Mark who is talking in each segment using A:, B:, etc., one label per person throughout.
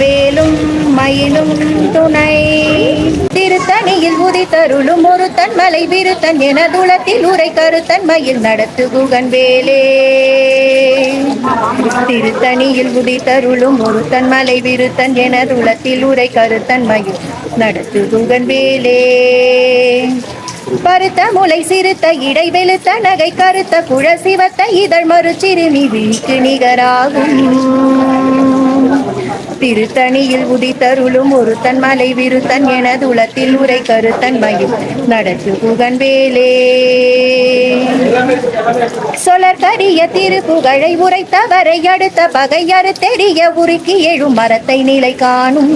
A: வேலும் மயிலும் துணை. திருத்தணியில் உதித்தருளும் ஒரு தன்மலை விருத்தன் என துளத்தில் உரை கருத்தன் மயில் நடத்து குகன் வேலே. திருத்தணியில் உதித்தருளும் ஒரு தன்மலை விருத்தன் என துளத்தில் உரை கருத்தன் மயில் நடத்து குகன் வேலே. பருத்த முளை சிறுத்த இடை வெளுத்த நகை கருத்த குழ சிவத்த இதழ் மறு சிறுமி வீக்கு நிகராகும். திருத்தணியில் உதித்தருளும் ஒருத்தன் மலை விருத்தன் எனது உளத்தில் உரை கருத்தன் மயில். நடத்து புகன் வேலே சொலர் கரிய திருப்புகழை உரைத்தவரை அடுத்த பகை தெரிய உருக்கி எழும் மரத்தை நிலை காணும்.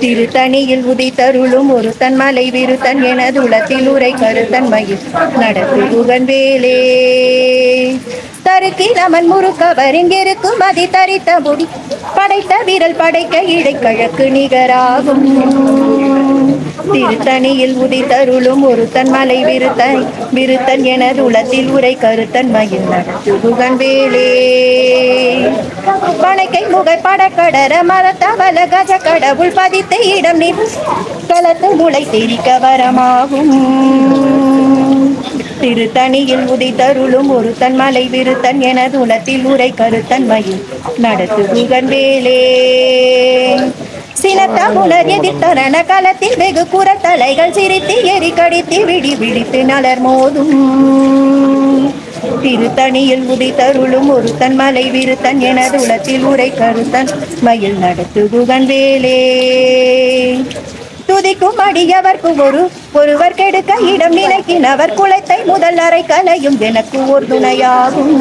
A: திருத்தணியில் உதித்தருளும் ஒருத்தன் மலை விருத்தன் எனது உளத்தில் உரை கருத்தன் மயில். நடத்து புகன் தருக்கி நமன் முறுக்கவர் இங்கிருக்கும் மதி தரித்த முடி. படைத்த விரல் படைக்க இடைக்கழக்கு நிகராகும். திருத்தணியில் உதித்தருளும் ஒருத்தன் மலை விருத்தன். விருத்தன் எனது உளத்தில் உரை கருத்தன் மயில் நடத்துகன் வேலே வணக்கை முகை படக்கடர மரத்தவல கஜ கடவுள் பதித்த இடம் நீ களத்து முளை தெரிக்க வரமாகும். திருத்தணியில் உதித்தருளும் ஒருத்தன் மலை விருத்தன் எனது உலத்தில் உரை கருத்தன் மயில். நடத்து புகன் வேலே. சினத்த முனர் எதிர்த்தரண களத்தில் வெகு குற தலைகள் சிரித்து எரி கடித்து விடி விடித்து நலர் மோதும். திருத்தணியில் உதித்தருளும் ஒருத்தன் மலை விருத்தன் எனது உலத்தில் உரை கருத்தன் மயில். நடத்து புகன் வேலே. துதிக்கும் அடியவர்க்கு ஒரு ஒருவர் கெடுக்க இடம் நினைக்கினவர் குலத்தை முதல் அறை கலையும் எனக்கு ஒரு துணையாகும்.